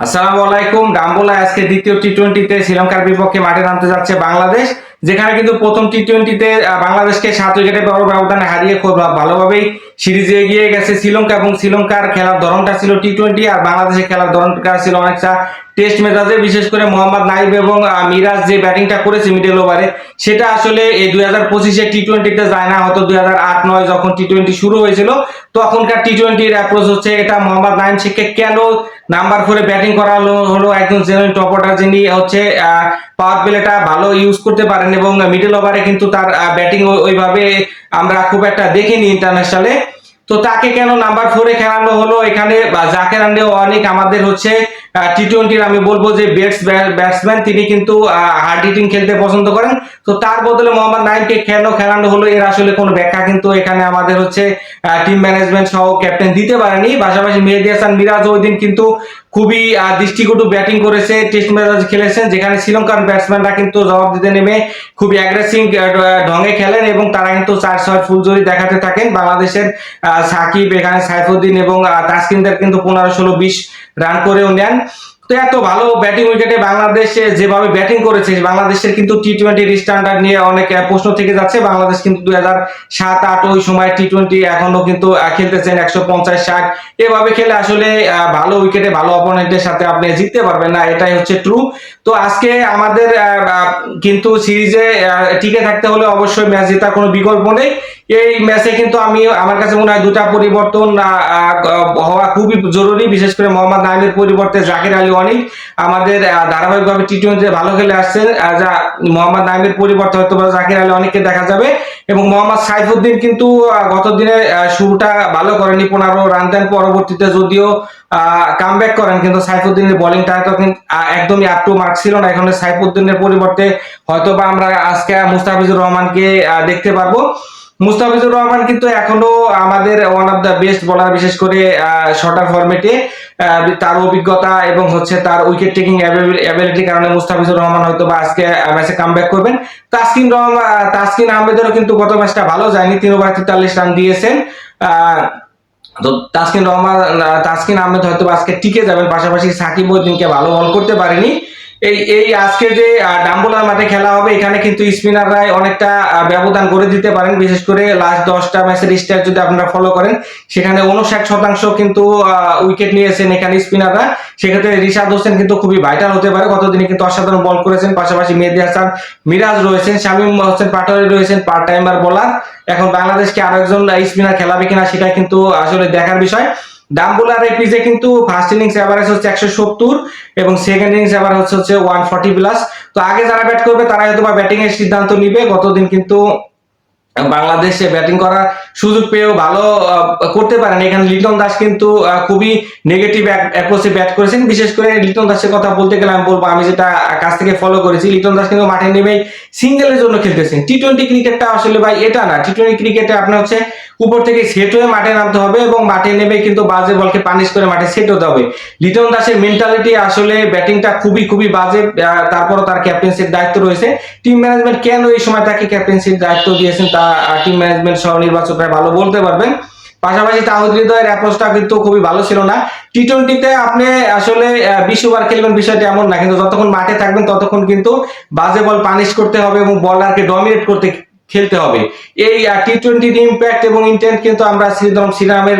আসসালামু আলাইকুম আজকে দ্বিতীয় টি টোয়েন্টিতে শ্রীলঙ্কার বিপক্ষে মাঠে নামতে যাচ্ছে বাংলাদেশ, যেখানে কিন্তু প্রথম টি টোয়েন্টিতে বাংলাদেশকে সাত উইকেটে বড় ব্যবধানে হারিয়ে খুব ভালোভাবেই সিরিজে এগিয়ে গেছে শ্রীলঙ্কা এবং শ্রীলঙ্কার খেলার ধরনটা ছিল টি টোয়েন্টি আর বাংলাদেশের খেলার ধরনটা ছিল অনেকটা টেস্ট মেজাজে বিশেষ করে মোহাম্মদ নাইব এবং মিরাজ যে ব্যাটিংটা করেছে মিডল ওভারে সেটা আসলে এই দুই হাজার পঁচিশে টি টোয়েন্টিতে যায় না, হয়তো দুই হাজার আট নয় যখন টি টোয়েন্টি শুরু হয়েছিল। তখনকার টি টোয়েন্টির অ্যাপ্রোচ হচ্ছে এটা মোহাম্মদ নাইম শেখকে কেন নাম্বার ফোরে ব্যাটিং করালো হলো একজন জেনুইন টপ অর্ডার যিনি হচ্ছে পাওয়ার প্লেটা ভালো ইউজ করতে পারেন এবং মিডল ওভারে কিন্তু তার ব্যাটিং ওইভাবে আমরা খুব একটা দেখিনি ইন্টারন্যাশনালে তো তাকে কেন নাম্বার ফোরে খেলানো হলো? এখানে জাকের আন্ডে অনেক আমাদের হচ্ছে টি টোয়েন্টির আমি বলব যে বেটস ব্যাটসম্যান তিনি কিন্তু হার্ড হিটিং খেলতে পছন্দ করেন। তো তার বদলে মোহাম্মদ নাইমকে কেন খেলানো হলো? এর আসলে কোনো ব্যাখ্যা কিন্তু এখানে আমাদের হচ্ছে টিম ম্যানেজমেন্ট সহ ক্যাপ্টেন দিতে পারেনি। পাশাপাশি মেহেদি হাসান মিরাজ ওই দিন কিন্তু খুবই দৃষ্টিকটু ব্যাটিং করেছে টেস্ট ম্যাচ খেলেছেন যেখানে শ্রীলঙ্কার ব্যাটসম্যানরা কিন্তু জবাব দিতে নেমে খুবই অ্যাগ্রেসিভ ঢঙে খেলেন এবং তারা কিন্তু চার ছয় ফুলজরি দেখাতে থাকেন। বাংলাদেশের সাকিব, এখানে সাইফুদ্দিন এবং তাসকিনদের কিন্তু পনেরো, ষোলো, বিশ রান করেও নেন। তো এত ভালো ব্যাটিং উইকেটে বাংলাদেশে যেভাবে ব্যাটিং করেছে, বাংলাদেশের কিন্তু টি টোয়েন্টি স্ট্যান্ডার্ড নিয়ে অনেক প্রশ্ন থেকে যাচ্ছে। বাংলাদেশ কিন্তু দুই হাজার সাত, আট ওই সময় টি টোয়েন্টি এখনও কিন্তু খেলতেছেন একশো পঞ্চাশ ষাট। এভাবে খেলে আসলে ভালো উইকেটে ভালো অপোনেন্টের সাথে আপনি জিততে পারবেন না, এটাই হচ্ছে ট্রু তো আজকে আমাদের কিন্তু সিরিজে টিকে থাকতে হলে অবশ্যই ম্যাচ জেতার কোনো বিকল্প নেই। এই ম্যাচে কিন্তু আমি, আমার কাছে মনে হয় দুটা পরিবর্তন হওয়া খুবই জরুরি, বিশেষ করে মোহাম্মদ নাইমের পরিবর্তে জাকির আলী অনিক আমাদের ধারাবাহিকভাবে টি টোয়েন্টিতে ভালো খেলে আসছেন যা মোহাম্মদ নাইমের পরিবর্তে হয়তো বা জাকির আলী অনেককে দেখা যাবে। এবং মোহাম্মদ সাইফুদ্দিন কিন্তু গত দিনে শুরুটা ভালো করেনি পনেরো রান দেন পরবর্তীতে যদিও কাম ব্যাক করেন কিন্তু সাইফুদ্দিনের বোলিংটা তো কিন্তু, একদমই আপ টু মার্ক ছিল না। এখানে সাইফুদ্দিনের পরিবর্তে হয়তো বা আমরা আজকে মুস্তাফিজুর রহমানকে দেখতে পারব। মুস্তাফিজুর রহমান কিন্তু এখনও আমাদের ওয়ান অফ দ্য বেস্ট বলার বিশেষ করে শর্টার ফরম্যাটে তার অভিজ্ঞতা এবং হচ্ছে তার উইকেট টেকিং অ্যাবিলিটির কারণে মুস্তাফিজুর রহমান হয়তো বা আজকে ম্যাচে কাম ব্যাক করবেন। তাসকিন রহমান তাসকিন আহমেদেরও কিন্তু গত ম্যাচটা ভালো যায়নি, তিন ওভার তেতাল্লিশ রান দিয়েছেন। তো তাসকিন রহমান তাসকিন আহমেদ হয়তো আজকে টিকে যাবেন, পাশাপাশি সাকিব উদ্দিনকে ভালো বল করতে পারেনি। এই এই আজকে যে ডাম্বোলার মাঠে খেলা হবে, এখানে কিন্তু স্পিনাররাই অনেকটা ব্যবধান করে দিতে পারেন। বিশেষ করে লাস্ট দশটা ম্যাচের স্টার যদি আপনারা ফলো করেন, সেখানে উনষাট শতাংশ কিন্তু উইকেট নিয়েছেন এখানে স্পিনাররা। সেক্ষেত্রে রিশাদ হোসেন কিন্তু খুবই ভাইটাল হতে পারে। গতদিনে কিন্তু অসাধারণ বল করেছেন, পাশাপাশি মেহেদি হাসান মিরাজ রয়েছেন, শামীম হোসেন পাটোয়ারি রয়েছেন পার্ট টাইমার বোলার এখন বাংলাদেশকে আরও একজন স্পিনার খেলাবে কিনা সেটা কিন্তু, আসলে দেখার বিষয়। ডাম্বুলার এই পিচে কিন্তু ফার্স্ট ইনিংস এভারেজ হচ্ছে একশো সত্তর এবং সেকেন্ড ইনিংস হচ্ছে হচ্ছে ওয়ান ফর্টি প্লাস তো আগে যারা ব্যাট করবে তারা হয়তো বা ব্যাটিং এর সিদ্ধান্ত নিবে। গতদিন কিন্তু বাংলাদেশে ব্যাটিং করার সুযোগ পেয়েও ভালো করতে পারেন। এখানে লিটন দাস কিন্তু খুবই নেগেটিভ অ্যাপ্রোচে ব্যাট করেছেন। বিশেষ করে লিটন দাসের কথা বলতে গেলে আমি বলব, আমি যেটা কাছ থেকে ফলো করেছি, লিটন দাস কিন্তু মাঠে নেমেই সিঙ্গেলের জন্য খেলতেছেন। টি টোয়েন্টি ক্রিকেটটা আসলে ভাই এটা না। টি টোয়েন্টি ক্রিকেটে আপনার হচ্ছে উপর থেকে সেট হয়ে মাঠে নামতে হবে এবং মাঠে নেমে কিন্তু বাজে বলকে পানিশ করে মাঠে সেট হতে হবে। লিটন দাসের মেন্টালিটি আসলে ব্যাটিংটা খুবই খুবই বাজে তারপরও তার ক্যাপ্টেন্সির দায়িত্ব রয়েছে। টিম ম্যানেজমেন্ট কেন এই সময় তাকে ক্যাপ্টেন্সির দায়িত্ব দিয়েছেন তা টিম ম্যানেজমেন্ট সহ নির্বাচকরা ভালো বলতে পারবেন। পাশাপাশি তাহিদ হৃদয়ের অ্যাপ্রোচটা কিন্তু খুবই ভালো ছিল না। টি টোয়েন্টিতে আপনি আসলে বিশ ওভার খেলবেন, বিষয়টা এমন না। কিন্তু যতক্ষণ মাঠে থাকবেন, ততক্ষণ কিন্তু বাজে বল পানিশ করতে হবে এবং বলারকে ডমিনেট করতে খেলতে হবে। এই টি টোয়েন্টির ইম্প্যাক্ট এবং ইন্টেন্ট কিন্তু আমরা শ্রীধরম শ্রীরামের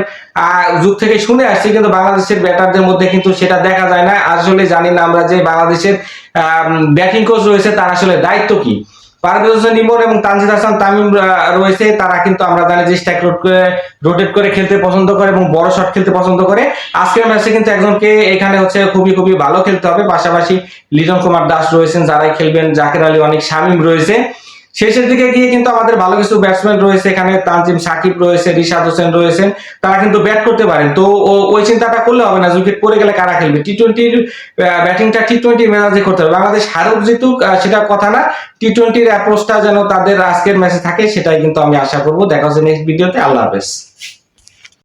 যুগ থেকে শুনে আসছি। কিন্তু বাংলাদেশের ব্যাটারদের মধ্যে কিন্তু সেটা দেখা যায় না। আসলে জানি না আমরা যে বাংলাদেশের ব্যাটিং কোচ রয়েছে, তার আসলে দায়িত্ব কি? এবং তামিম রয়েছে। তারা কিন্তু আমরা যে রোটেট করে খেলতে পছন্দ করে এবং বড় শট খেলতে পছন্দ করে। কিন্তু একজনকে এখানে হচ্ছে খুবই খুবই ভালো খেলতে হবে। পাশাপাশি লিজন কুমার দাস রয়েছেন, যারাই খেলবেন। জাকের আলী, অনেক শামিম রয়েছে। শেষের দিকে গিয়ে কিন্তু আমাদের ভালো কিছু ব্যাটসম্যান রয়েছে, এখানে তানজিম সাকিব রয়েছে, রিশাদ হোসেন রয়েছেন, তারা কিন্তু ব্যাট করতে পারেন। তো ওই চিন্তাটা করলে হবে না উইকেট পড়ে গেলে কারা খেলবে? টি টোয়েন্টির ব্যাটিংটা টি টোয়েন্টি মেজাজে করতে হবে। বাংলাদেশ হারুক জিতুক সেটা কথা না। টি টোয়েন্টির অ্যাপ্রোচটা যেন তাদের আজকের ম্যাচে থাকে, সেটাই কিন্তু আমি আশা করব। দেখা হচ্ছে নেক্সট ভিডিওতে আল্লাহ হাফেজ।